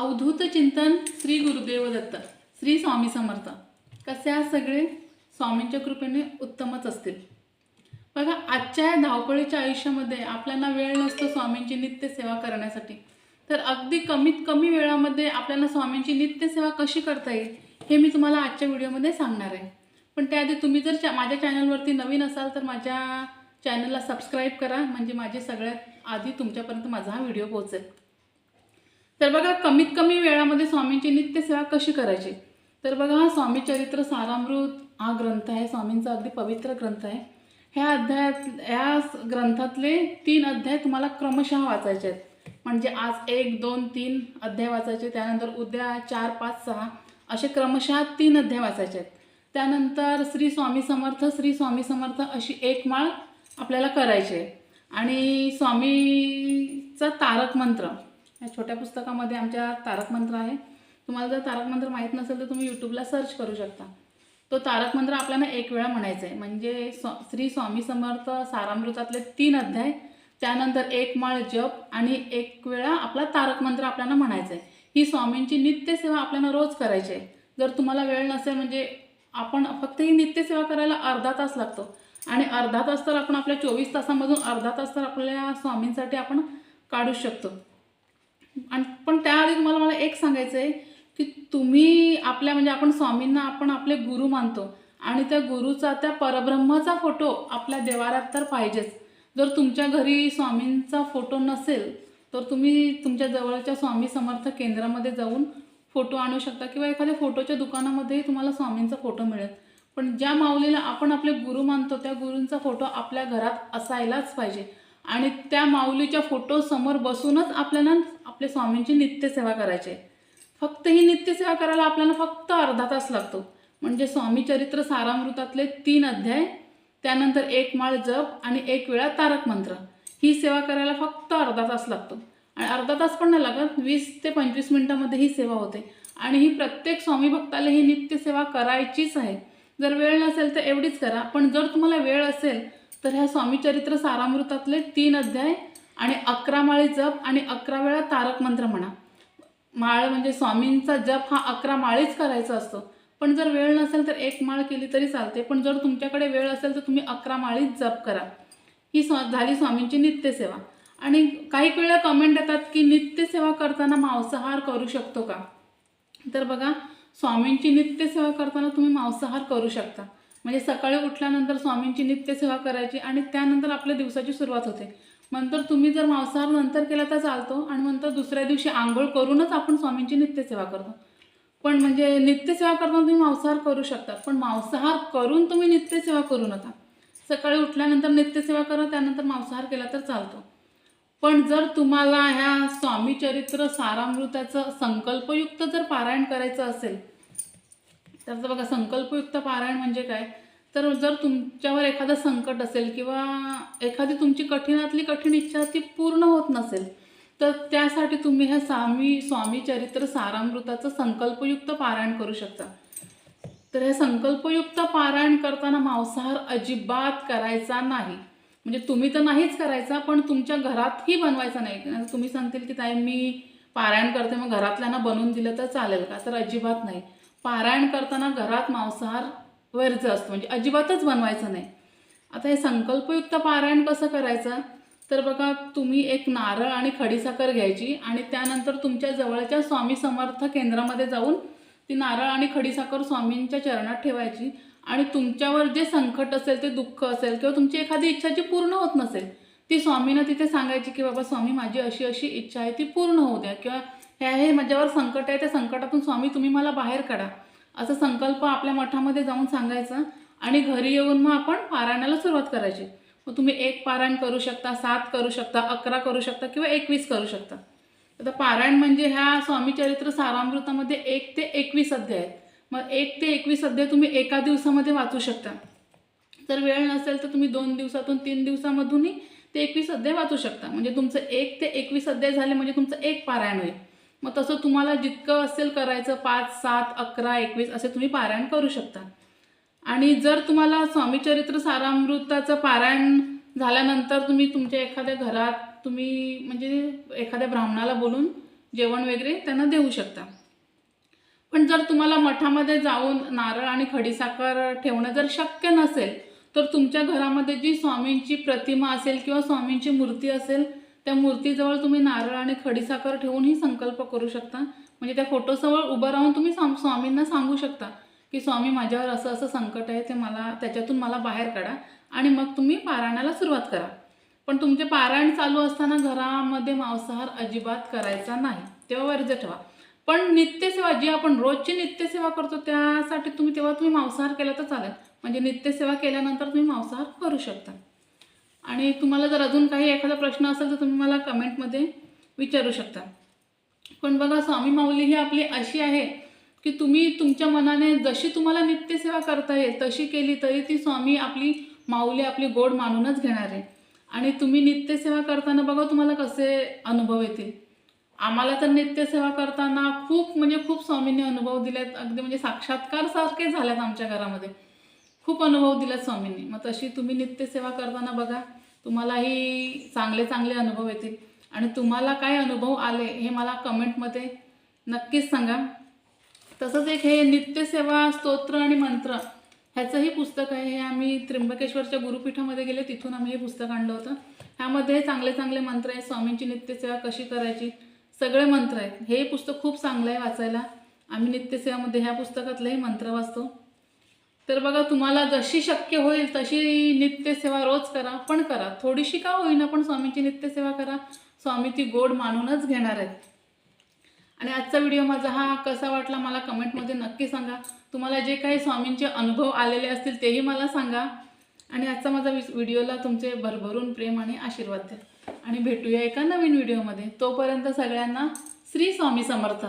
अवधूत चिंतन श्री गुरुदेव दत्त श्री स्वामी समर्थ. कसे आज सगळे? स्वामींच्या कृपेने उत्तमच असतील. बघा आजच्या या धावपळीच्या आयुष्यामध्ये आपल्याला वेळ नसतो स्वामींची नित्यसेवा करण्यासाठी. तर अगदी कमीत कमी वेळामध्ये आपल्याला स्वामींची नित्यसेवा कशी करता येईल हे मी तुम्हाला आजच्या व्हिडिओमध्ये सांगणार आहे. पण त्याआधी तुम्ही जर चा माझ्या चॅनलवरती नवीन असाल तर माझ्या चॅनलला सबस्क्राईब करा. म्हणजे माझे सगळ्यात आधी तुमच्यापर्यंत माझा हा व्हिडिओ पोहोचेल. तर बघा कमीत कमी वेळामध्ये स्वामींची नित्यसेवा कशी करायची? तर बघा हा स्वामी चरित्र सारामृत हा ग्रंथ आहे. स्वामींचा अगदी पवित्र ग्रंथ आहे. ह्या अध्यायात ह्या ग्रंथातले तीन अध्याय तुम्हाला क्रमशः वाचायचे आहेत. म्हणजे आज एक दोन तीन अध्याय वाचायचे त्यानंतर उद्या चार पाच सहा असे क्रमशः तीन अध्याय वाचायचे आहेत. त्यानंतर श्री स्वामी समर्थ श्री स्वामी समर्थ अशी एक माळ आपल्याला करायची आहे. आणि स्वामीचा तारक मंत्र या छोट्या पुस्तकामध्ये आमच्या तारक मंत्र आहे. तुम्हाला जर तारक मंत्र माहीत नसेल तर तुम्ही यूट्यूबला सर्च करू शकता. तो तारक मंत्र आपल्याला एक वेळा म्हणायचा आहे. म्हणजे स्व श्री स्वामी समर्थ सारामृतातले तीन अध्याय त्यानंतर एक माळ जप आणि एक वेळा आपला तारक मंत्र आपल्याला म्हणायचं आहे. ही स्वामींची नित्यसेवा आपल्याला रोज करायची आहे. जर तुम्हाला वेळ नसेल म्हणजे आपण फक्त ही नित्यसेवा करायला अर्धा तास लागतो. आणि अर्धा तास तर आपण आपल्या चोवीस तासामधून अर्धा तास तर आपल्या स्वामींसाठी आपण काढू शकतो. आणि पण त्याआधी तुम्हाला मला एक सांगायचं आहे की तुम्ही आपल्या म्हणजे आपण स्वामींना आपण आपले गुरु मानतो. आणि त्या गुरुचा त्या परब्रह्माचा फोटो आपल्या देवारात तर पाहिजेच. जर तुमच्या घरी स्वामींचा फोटो नसेल तर तुम्ही तुमच्या जवळच्या स्वामी समर्थ केंद्रामध्ये जाऊन फोटो आणू शकता किंवा एखाद्या फोटोच्या दुकानामध्येही तुम्हाला स्वामींचा फोटो मिळेल. पण ज्या माऊलीला आपण आपले गुरु मानतो त्या गुरूंचा फोटो आपल्या घरात असायलाच पाहिजे. आणि त्या माऊलीच्या फोटो समोर बसूनच आपल्याला आपल्या स्वामींची नित्यसेवा करायची आहे. फक्त ही नित्यसेवा करायला आपल्याला फक्त अर्धा तास लागतो. म्हणजे स्वामी चरित्र सारामृतातले तीन अध्याय त्यानंतर एक माळ जप आणि एक वेळा तारक मंत्र. ही सेवा करायला फक्त अर्धा तास लागतो. आणि अर्धा तास पण नाही लागत वीस ते पंचवीस मिनटामध्ये ही सेवा होते. आणि ही प्रत्येक स्वामी भक्ताला ही नित्यसेवा करायचीच आहे. जर वेळ नसेल तर एवढीच करा पण जर तुम्हाला वेळ असेल तर ह्या स्वामी चरित्र सारामृतातले तीन अध्याय आणि अकरा माळी जप आणि अकरा वेळा तारक मंत्र म्हणा. माळ म्हणजे स्वामींचा जप हा अकरा माळीच करायचा असतो. पण जर वेळ नसेल तर एक माळ केली तरी चालते. पण जर तुमच्याकडे वेळ असेल तर तुम्ही अकरा माळीच जप करा. ही स्वा झाली स्वामींची नित्यसेवा. आणि काही वेळा कमेंट येतात की नित्यसेवा करताना मांसाहार करू शकतो का? तर बघा स्वामींची नित्यसेवा करताना तुम्ही मांसाहार करू शकता. म्हणजे सकाळी उठल्यानंतर स्वामींची नित्यसेवा करायची आणि त्यानंतर आपल्या दिवसाची सुरुवात होते. नंतर तुम्ही जर मांसाहार नंतर केला तर चालतो आणि नंतर दुसऱ्या दिवशी आंघोळ करूनच आपण स्वामींची नित्यसेवा करतो. पण म्हणजे नित्यसेवा करताना तुम्ही मांसाहार करू शकता पण मांसाहार करून तुम्ही नित्यसेवा करू नका. सकाळी उठल्यानंतर नित्यसेवा करा त्यानंतर मांसाहार केला तर चालतो. पण जर तुम्हाला ह्या स्वामी चरित्र सारामृताचं संकल्पयुक्त जर पारायण करायचं असेल तर बघा संकल्पयुक्त पारायण म्हणजे काय? तर जर तुमच्यावर एखादं संकट असेल किंवा एखादी तुमची कठीणातली कठीण इच्छा ती पूर्ण होत नसेल तर त्यासाठी तुम्ही ह्या स्वामी स्वामी चरित्र सारामृताचं संकल्पयुक्त पारायण करू शकता. तर हे संकल्पयुक्त पारायण करताना मांसाहार अजिबात करायचा नाही. म्हणजे तुम्ही तर नाहीच करायचा पण तुमच्या घरातही बनवायचा नाही. तुम्ही सांगतील की ताई मी पारायण करते मग घरातल्यांना बनवून दिलं तर चालेल का? तर अजिबात नाही. पारायण करताना घरात मांसाहार वर्ज असतो. म्हणजे अजिबातच बनवायचं नाही. आता हे संकल्पयुक्त पारायण कसं करायचं? तर बघा तुम्ही एक नारळ आणि खडीसाखर घ्यायची आणि त्यानंतर तुमच्या जवळच्या स्वामी समर्थ केंद्रामध्ये जाऊन ती नारळ आणि खडीसाखर स्वामींच्या चरणात ठेवायची आणि तुमच्यावर जे संकट असेल ते दुःख असेल किंवा तुमची एखादी इच्छा जी पूर्ण होत नसेल ती स्वामीनं तिथे सांगायची की बाबा स्वामी माझी अशी अशी इच्छा आहे ती पूर्ण होऊ द्या. किंवा हे हे माझ्यावर संकट आहे त्या संकटातून स्वामी तुम्ही मला बाहेर काढा. असा संकल्प आपल्या मठामध्ये जाऊन सांगायचा आणि घरी येऊन मग आपण पारायणाला सुरुवात करायची. मग तुम्ही एक पारायण करू शकता सात करू शकता अकरा करू शकता किंवा एकवीस करू शकता. आता पारायण म्हणजे ह्या स्वामी चरित्र सारामृतामध्ये एक ते एकवीस अध्याय. आहेत मग एक ते एकवीस अध्याय तुम्ही एका दिवसामध्ये वाचू शकता. जर वेळ नसेल तर तुम्ही दोन दिवसातून तीन दिवसामधूनही ते एकवीस अध्याय वाचू शकता. म्हणजे तुमचं एक ते एकवीस अध्याय झाले म्हणजे तुमचं एक पारायण होईल. मग तसं तुम्हाला जितकं असेल करायचं पाच सात अकरा एकवीस असे तुम्ही पारायण करू शकता. आणि जर तुम्हाला स्वामीचरित्र सारामृताचं पारायण झाल्यानंतर तुम्ही तुमच्या एखाद्या घरात तुम्ही म्हणजे एखाद्या ब्राह्मणाला बोलून जेवण वगैरे त्यांना देऊ शकता. पण जर तुम्हाला मठामध्ये जाऊन नारळ आणि खडीसाखर ठेवणं जर शक्य नसेल तर तुमच्या घरामध्ये जी स्वामींची प्रतिमा असेल किंवा स्वामींची मूर्ती असेल त्या मूर्तीजवळ तुम्ही नारळ आणि खडीसाखर ठेवूनही संकल्प करू शकता. म्हणजे त्या फोटोसमोर उभं राहून तुम्ही स्वामींना सांगू शकता की स्वामी माझ्यावर असं असं संकट आहे ते मला त्याच्यातून मला बाहेर काढा आणि मग तुम्ही पारायणाला सुरुवात करा. पण तुमचे पारायण चालू असताना घरामध्ये मांसाहार अजिबात करायचा नाही. तेव्हा वर्ज ठेवा. पण नित्यसेवा जी आपण रोजची नित्यसेवा करतो त्यासाठी तुम्ही तेव्हा तुम्ही मांसाहार केला तर चालेल. म्हणजे नित्यसेवा केल्यानंतर तुम्ही मांसाहार करू शकता. आणि तुम्हाला जर अजून काही एखादा प्रश्न असेल तर तुम्ही मला कमेंटमध्ये विचारू शकता. पण बघा स्वामी माऊली ही आपली अशी आहे की तुम्ही तुमच्या मनाने जशी तुम्हाला नित्यसेवा करता येईल तशी केली तरी ती स्वामी आपली माऊली आपली गोड मानूनच घेणार. आहे आणि तुम्ही नित्यसेवा करताना बघा तुम्हाला कसे अनुभव येतील. आम्हाला तर नित्यसेवा करताना खूप म्हणजे खूप स्वामींनी अनुभव दिलेत. अगदी म्हणजे साक्षात्कार सारखे झाल्यात आमच्या घरामध्ये. खूप अनुभव दिलात स्वामींनी. मग तशी तुम्ही नित्यसेवा करताना बघा तुम्हालाही चांगले चांगले अनुभव येतील. आणि तुम्हाला काय अनुभव आले हे मला कमेंटमध्ये नक्कीच सांगा. तसंच एक हे नित्यसेवा स्तोत्र आणि मंत्र ह्याचंही पुस्तक आहे. हे आम्ही त्र्यंबकेश्वरच्या गुरुपीठामध्ये गेले तिथून आम्ही हे पुस्तक आणलं होतं. ह्यामध्ये चांगले चांगले मंत्र आहेत. स्वामींची नित्यसेवा कशी करायची? सगळे मंत्र आहेत. हे पुस्तक खूप चांगलं आहे वाचायला. आम्ही नित्यसेवामध्ये ह्या पुस्तकातलेही मंत्र वाचतो. तर बघा तुम्हाला जशी शक्य होईल तशी नित्यसेवा रोज करा पण करा. थोडीशी का होईना पण स्वामींची नित्यसेवा करा. स्वामी ती गोड मानूनच घेणार आहेत. आणि आजचा व्हिडिओ माझा हा कसा वाटला मला कमेंटमध्ये नक्की सांगा. तुम्हाला जे काही स्वामींचे अनुभव आलेले असतील तेही मला सांगा. आणि आजचा माझा व्हिडिओला तुमचे भरभरून प्रेम आणि आशीर्वाद द्या. आणि भेटूया एका नवीन व्हिडिओमध्ये. तोपर्यंत सगळ्यांना श्री स्वामी समर्थ.